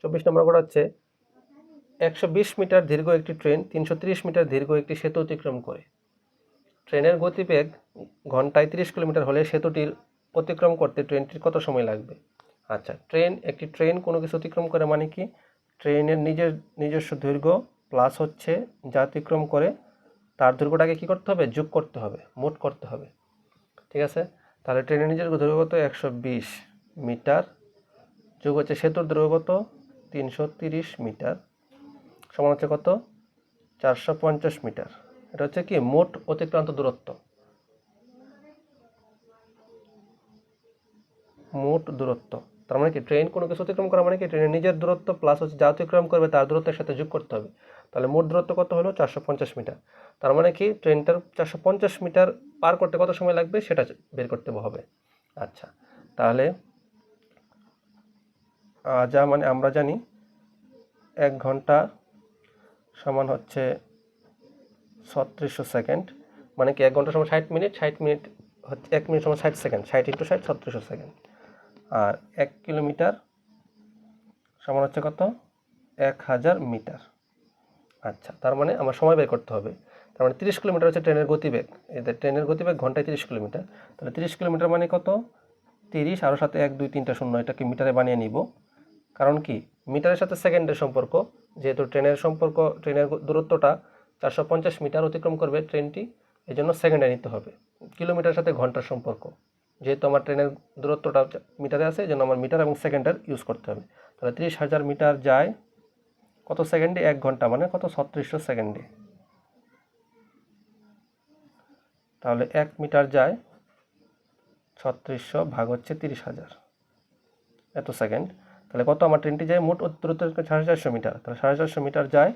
চব্বিশ নম্বর কোড হচ্ছে একশো বিশ মিটার দীর্ঘ একটি ট্রেন, তিনশো মিটার দীর্ঘ একটি সেতু অতিক্রম করে। ট্রেনের গতিবেগ ঘন্টায় তিরিশ কিলোমিটার হলে সেতুটির অতিক্রম করতে ট্রেনটির কত সময় লাগবে? আচ্ছা ট্রেন, একটি ট্রেন কোনো কিছু অতিক্রম করে মানে কি? ট্রেনের নিজের নিজস্ব দৈর্ঘ্য প্লাস হচ্ছে যা অতিক্রম করে তার দৈর্ঘ্যটাকে কী করতে হবে? যোগ করতে হবে, মোট করতে হবে। ঠিক আছে? তাহলে ট্রেনের নিজের দৈর্ঘ্য কত? একশো বিশ মিটার। যোগ হচ্ছে সেতুর দৈর্ঘ্য কত? তিনশো তিরিশ মিটার, সমান হচ্ছে কত? চারশো পঞ্চাশ মিটার। এটা হচ্ছে কি? মোট অতিক্রান্ত দূরত্ব। মোট দূরত্ব। তার মানে কি? ট্রেন কোনো কিছু অতিক্রম করা মানে কি? ট্রেনের নিজের দূরত্ব প্লাস হচ্ছে যা অতিক্রম করবে তার দূরত্বের সাথে যোগ করতে হবে। তাহলে মোট দূরত্ব কত হলো? চারশো পঞ্চাশ মিটার। তার মানে কি? ট্রেনটার চারশো পঞ্চাশ মিটার পার করতে কত সময় লাগবে? সেটা বের করতে হবে। আচ্ছা তাহলে যা মানে আমরা জানি, এক ঘণ্টা সমান হচ্ছে ছত্রিশশো সেকেন্ড। মানে কি এক ঘণ্টা সময় ষাট মিনিট? ষাট মিনিট হচ্ছে, এক মিনিট সময় ষাট সেকেন্ড। ষাট ইন্টু ষাট, ছত্রিশশো সেকেন্ড। আর এক কিলোমিটার সমান হচ্ছে কত? এক হাজার মিটার। আচ্ছা তার মানে আমার সময় বের করতে হবে। তার মানে তিরিশ কিলোমিটার হচ্ছে ট্রেনের গতিবেগ। এদের ট্রেনের গতিবেগ ঘন্টায় তিরিশ কিলোমিটার। তাহলে তিরিশ কিলোমিটার মানে কত? তিরিশ আরও সাথে এক, দুই, তিনটা শূন্য এটাকে মিটারে বানিয়ে নিব। কারণ কি? মিটারের সাথে সেকেন্ডের সম্পর্ক। যেহেতু ট্রেনের সম্পর্ক, ট্রেনের দূরত্বটা চারশো পঞ্চাশ মিটার অতিক্রম করবে ট্রেনটি এই জন্য সেকেন্ডে নিতে হবে। কিলোমিটারের সাথে ঘণ্টার সম্পর্ক। যেহেতু আমার ট্রেনের দূরত্বটা মিটারে আছে এই জন্য আমার মিটার এবং সেকেন্ডের ইউজ করতে হবে। তাহলে তিরিশ হাজার মিটার যায়, কত সেকেন্ডে এক ঘণ্টা মানে কত? ছত্রিশশো সেকেন্ডে তাহলে এক মিটার যায়, ছত্রিশশো ভাগ হচ্ছে তিরিশ হাজার। এত সেকেন্ড তাহলে কত? আমার ট্রেনটি যায় মোট দূরত্ব সাড়ে চারশো মিটার। তাহলে সাড়ে চারশো মিটার যায়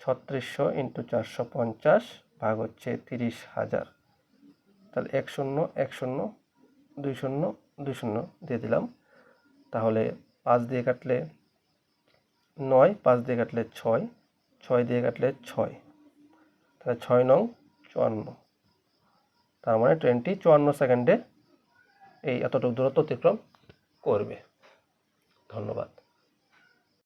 ছত্রিশশো ইন্টু চারশো পঞ্চাশ ভাগ হচ্ছে তিরিশ হাজার। তাহলে এক শূন্য এক শূন্য, দুই শূন্য দুই শূন্য দিয়ে দিলাম। তাহলে পাঁচ দিয়ে কাটলে নয়, পাঁচ দিয়ে কাটলে ছয় ছয় দিয়ে কাটলে ছয়। তাহলে ছয় নং চুয়ান্ন। তার মানে ট্রেনটি চুয়ান্ন সেকেন্ডে এই এতটুকু দূরত্ব অতিক্রম করবে। ধন্যবাদ।